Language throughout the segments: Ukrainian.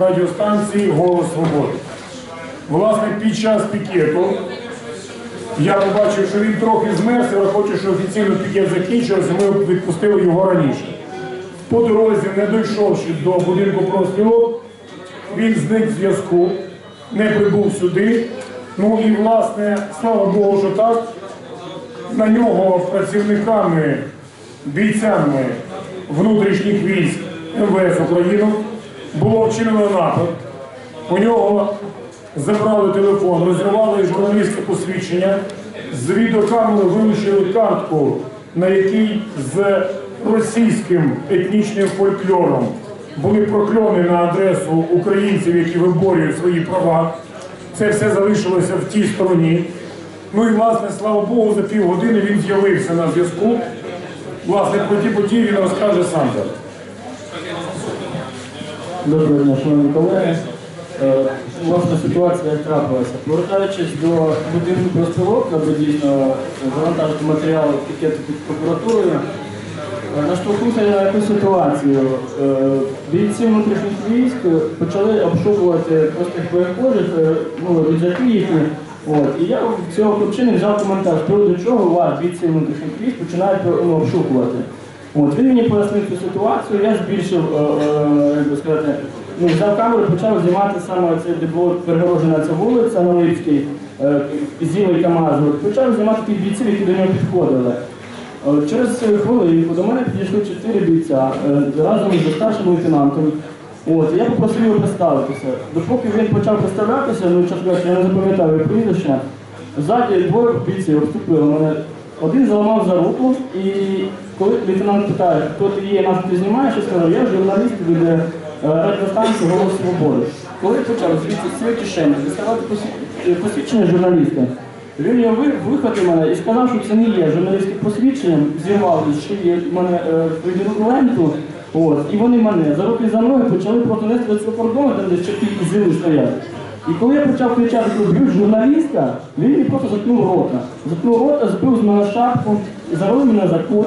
радіостанції Голос Свободи. Власне, під час пікету я побачив, що він трохи але хочу, що офіційно пікет закінчився, ми відпустили його раніше. По дорозі, не дійшовши до будинку профспілок, він зник зв'язку, не прибув сюди. Ну і власне, слава Богу, що так. На нього працівниками, бійцями внутрішніх військ МВС України було вчинено напад. У нього забрали телефон, розірвали журналістське посвідчення, з відеокамери вилучили картку, на якій з російським етнічним фольклором були прокльони на адресу українців, які виборюють свої права. Це все залишилося в тій стороні. Ну і власне, слава Богу, за півгодини він з'явився на зв'язку. Власне, про ті події він розкаже сам зараз. Доброго дня, шановні колеги. Е, Власна ситуація трапилася. Повертаючись до будинку профспілок, аби дійсно завантажити матеріали пікету під прокуратурою, е, наштовхнувся на якусь ситуацію. Е, Бійці внутрішніх військ почали обшукувати простих перехожих, ну, рюкзаки їхні. От. І я в цього хлопчини взяв коментар, з приводу чого вас, бійці внутрішніх військ, починають ну, обшукувати. От, він мені пояснив цю ситуацію, я збільшив, е, е, як би сказати, ну, взяв камеру почав знімати саме це, де була перегорожена ця вулиця на Липській, е, зілий КАМАЗ. Почав знімати тих бійців, які до нього підходили. Через хвилинку до мене підійшли чотири бійця разом зі старшим лейтенантом. От, я попросив його представитися. Допоки він почав представлятися, ну чесно я не запам'ятав його прізвище, ззаді двоє бійців обступили мене. Один заламав за руку, і коли лейтенант питає, хто ти є, нас ти знімаєш, я сказав, я журналіст від е, радіостанції Голос Свободи. Коли почав звідси з кишені діставати е, посвідчення журналіста, він його ви- вихватив мене і сказав, що це не є журналістським посвідченням, зірвав з шиї мене е, ленту, от, і вони мене за руки за ноги почали просто нести до цього кордону, там де чотири зили стоять. І коли я почав кричати, що б'ють журналіста, він мені просто заткнув рота. Заткнув рота, збив з мене шапку, завели мене за кут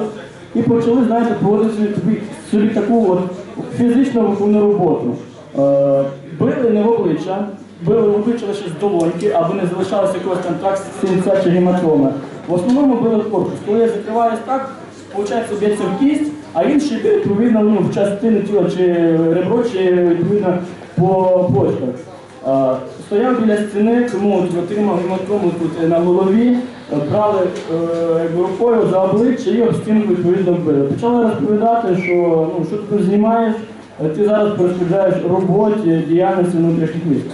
і почали, знаєте, проводити собі, собі таку от фізичну виховну роботу. Е, били не в обличчя, били в обличчя лише з долоньки, аби не залишалося якогось там так синця чи гематома. В основному били в корпус. Коли я закриваюсь так, виходить, б'ється в кість, а інший б'є, відповідно ну, в частину тіла чи ребро, чи відповідно по почках. Е, Стояв біля стіни, тому отримав гематому тут на голові, брали е, якби рукою за обличчя і об стінку відповідно били. Почали розповідати, що ну, що ти знімаєш, ти зараз перешкоджаєш роботі діяльності внутрішніх військ.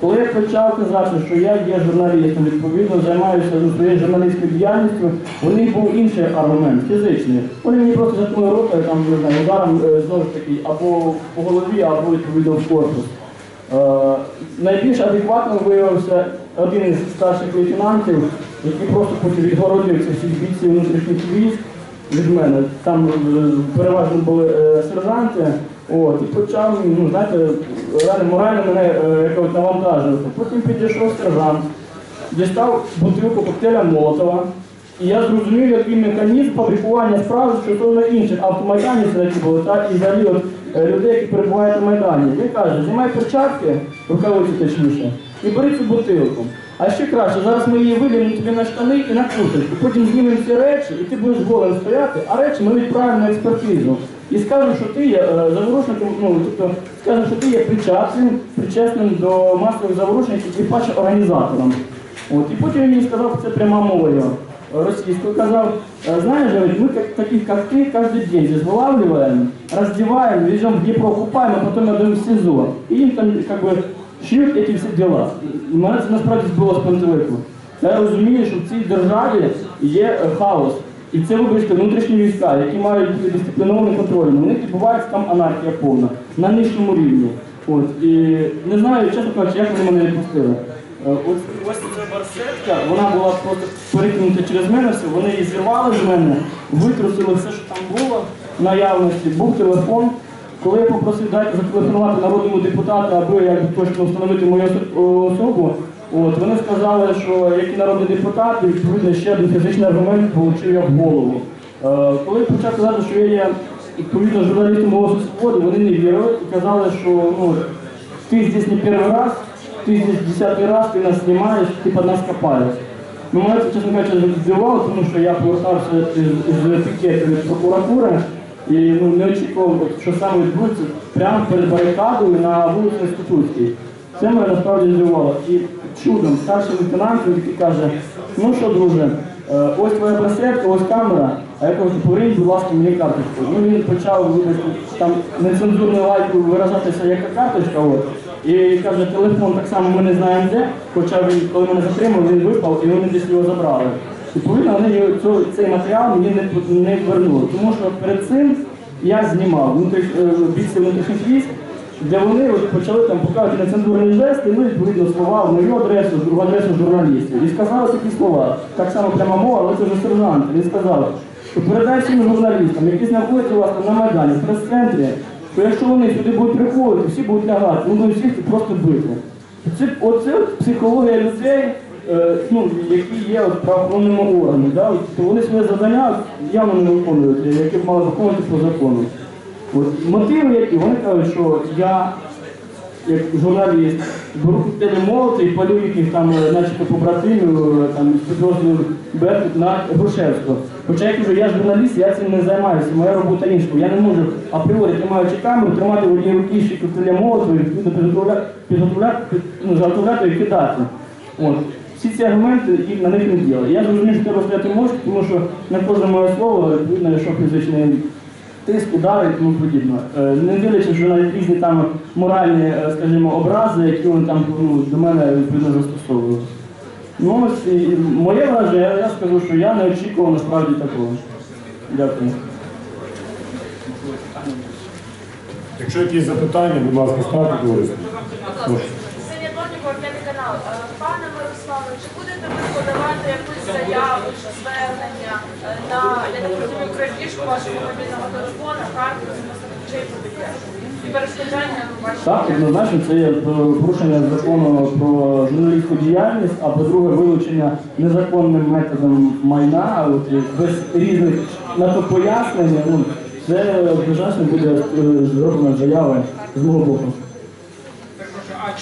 Коли я почав казати, що я є журналістом, відповідно займаюся своєю журналістською діяльністю, у них був інший аргумент, фізичний. Вони мені просто заткнули рота, там, не знаю, ударом е, знову ж таки, або по голові, або відповідно в корпус. Е, найбільш адекватним виявився один із старших лейтенантів, який просто відгородився всіх бійців внутрішніх військ від мене. Там е, переважно були е, сержанти. От, і почав, ну, знаєте, морально мене е, якось навантажувати. Потім підійшов сержант, дістав бутилку коктейля Молотова. І я зрозумів, який механізм фабрикування справи стосовно інших автомайданівців, які були, так, і взагалі от, е, людей, які перебувають на Майдані. Він каже, знімай перчатки, рукавиці точніше, і бери цю бутилку. А ще краще, зараз ми її вилємо тобі на штани і на курточку. Потім знімемо ці речі, і ти будеш голим стояти, а речі ми відправимо на експертизу. І скажемо, що ти є е, заворушником, ну, тобто скажемо, що ти є причасним, причесним до масових заворушень і тим паче організатором. От, і потім він мені сказав, це пряма мова його російскую, сказал, «Э, знаешь, говорит, мы как, таких, как ты, каждый день здесь вылавливаем, раздеваем, везем в Днепро, купаем, а потом отдаем в СИЗО. И им там как бы шьют эти всі діла. І мене це насправді збило з пантелику. Я розумію, що в цій державі є е, хаос. І це, вибачте, внутрішні війська, які мають дисциплінований контроль. У них відбувається там анархія повна, на нижчому рівні. От. І не знаю, чесно кажучи, як вони мене відпустили. Е, Ось, ось ця барсетка, вона була просто перекинута через мене, все, вони її зірвали з мене, викрутили все, що там було наявності, був телефон. Коли я попросив дати зателефонувати народному депутату, аби як точно встановити мою осо- особу, от, вони сказали, що як і народний депутат, і, відповідно ще один фізичний аргумент отримав я в голову. Е, коли я почав казати, що я є відповідно журналістом голосу свободи, вони не вірили і казали, що ну, ты здесь не первый раз, ты здесь десятый раз, ты нас снимаешь, ты под нас копаешь. Ну, мене це, чесно кажучи, здивувало, тому що я повертався із, із пікету від прокуратури і ну, не очікував, що саме відбудеться прямо перед барикадою на вулиці Інститутській. Це мене насправді здивувало. І чудом старший лейтенант такий каже, ну що, друже, е, ось твоя браслетка, ось камера, а я кажу, поверніть, будь ласка, мені карточку. Ну він почав вибачте, там нецензурною лайкою виражатися, яка карточка. От. І каже, телефон так само ми не знаємо де, хоча він, коли мене затримали, він випав і вони десь його забрали. Відповідно, вони цю- цей матеріал мені не, не вернули, тому що перед цим я знімав внутрі, е, внутрішніх військ, де вони от почали там показувати нецензурні жести, ну відповідно слова в мою адресу, в адресу журналістів. І сказали такі слова, так само пряма мова, але це вже сержант. Він сказав, що передай всім журналістам, які знаходяться у вас там на Майдані, в прес-центрі, що якщо вони сюди будуть приходити, всі будуть лягати, ми будемо всіх просто бити. Це, оце психологія людей, ну, які є от правоохоронними органами. Да? То вони своє завдання явно не виконують, яке б мали виконувати по закону. От, мотиви які, вони кажуть, що я, як журналіст, беру молоти і палю їхніх там, е, начебто побратимів, е, там, з підрозділу Беркут на Грушевського. Хоча я кажу, я журналіст, я цим не займаюся, моя робота інша. Я не можу апріорі, тримаючи камеру, тримати в одній руці ще коктейлі молоту і відповідно підготовляти, підготовляти, ну, і кидати. От. Всі ці аргументи і на них не діли. Я зрозумів, що треба стояти мовчки, тому що на кожне моє слово відповідно, що фізичний тиск, удари і тому подібне. Е, Не дивлячись, що навіть різні там моральні, е, скажімо, образи, які вони там ну, до мене відповідно застосовують. Ну, ось і моє враження, я, я скажу, що я не очікував насправді такого. Дякую. Якщо якісь запитання, будь ласка, ставте товариство. Синя Донікова, п'ятий канал. Е, Пане Мирославе, чи будете ви подавати якусь заяву чи звернення е, на, я крадіжку вашого мобільного телефона, карту, чи? І перешкоджання ну, Так, однозначно, це є е, порушення закону про журналістську діяльність, а по-друге, вилучення незаконним методом майна, от, без різних на то пояснень, ну, це однозначно буде е, зроблена заява з мого боку.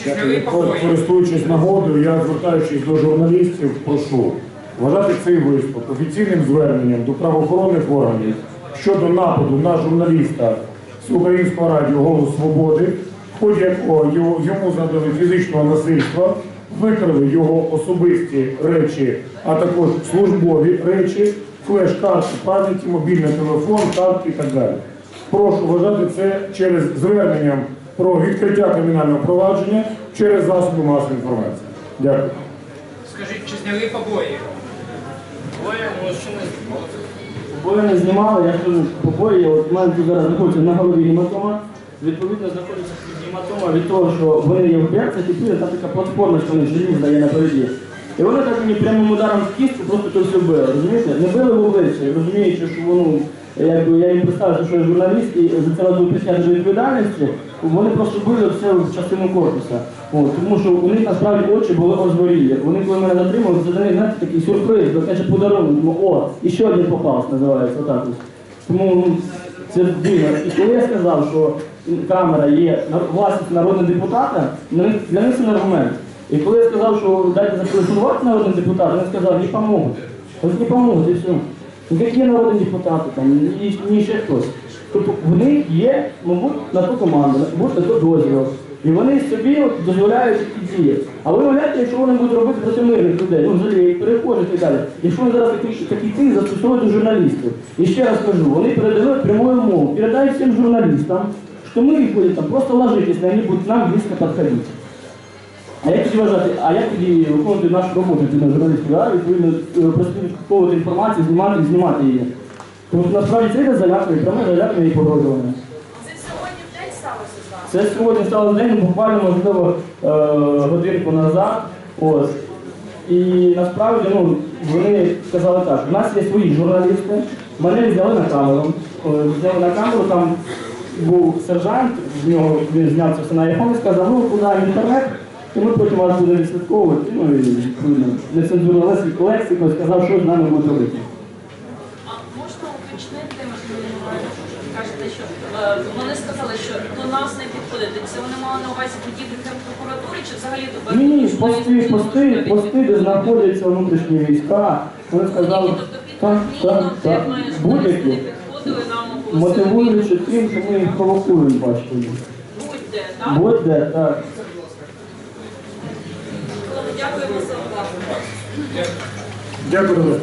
Дякую. Користуючись нагодою, я звертаючись до журналістів, прошу вважати цей виступ офіційним зверненням до правоохоронних органів щодо нападу на журналіста з українського радіо Голос Свободи, в ході якого йому задали фізичного насильства, викрили його особисті речі, а також службові речі, флеш-карти пам'яті, мобільний телефон, картки і так далі. Прошу вважати це через зверненням про відкриття кримінального провадження через засоби масової інформації. Дякую. Скажіть, чи зняли побої? Побої не знімали, я кажу, побої, от в мене тут зараз знаходиться на голові гематома. Відповідно, знаходиться гематома від того, що вони є в берцях, і тут там така платформа, що вони желізна є напереді. І вони так мені прямим ударом в кістку просто то все били, розумієте? Не били в обличчя, розуміючи, що воно, якби я їм представився, що я журналіст і за це буду присягти до відповідальності, вони просто били все в частину корпуса. От, тому що у них насправді очі були озворілі. Вони коли мене затримали, це для них знаєте, такий сюрприз, бо подарунок, о, і ще один попався, називається отак. Тому ну, це дивно. І коли я сказав, що камера є власністю народного депутата, для них, це не аргумент. І коли я сказав, що дайте зателефонувати народним депутатам, вони сказали, не поможуть. Ось не поможуть, і все. Ну, які народні депутати там, ні, ні ще хтось. Тобто в них є, мабуть, на ту команду, мабуть, на то дозвіл. І вони собі от дозволяють такі дії. А ви уявляєте, якщо вони будуть робити проти мирних людей, ну взагалі перехожих і так далі. Якщо вони зараз такі, такі тих застосовують до журналістів. І ще раз кажу, вони передають прямую мову, передають всім журналістам, що ми будемо там просто ложитись, на них будуть нам близько підходити. А як тоді вважати, а як тоді виконувати нашу роботу ці журналістів, да? відповідно е, прослідковувати інформацію, знімати і знімати її. Тому що насправді це йде залякою, пряме залякою і погрожування. Це сьогодні в день сталося з вами? Це сьогодні стало день, ну, буквально можливо е, годинку назад. Ось. І насправді ну, вони сказали так, у нас є свої журналісти, мене взяли на камеру. Е, Взяли на камеру, там був сержант, з нього він зняв це все на iPhone і сказав, ну куди в інтернет, і ми потім вас будемо відслідковувати. Ну і відповідно, нецензурно лексику сказав, що з нами будуть робити. А можна уточнити, можливо, кажете, що е, вони сказали, що до нас не підходите. Це вони мали на увазі будівлі Генпрокуратури чи взагалі до Ні, ні, пости, пости, пости, де знаходяться внутрішні війська. Вони сказали, Тобто так, так, так, не будь-які, підходили, нам оголосили. мотивуючи тим, що ми їх провокуємо, бачите. Будь-де, так? Будь-де, так. Дякуємо за увагу. Дякую.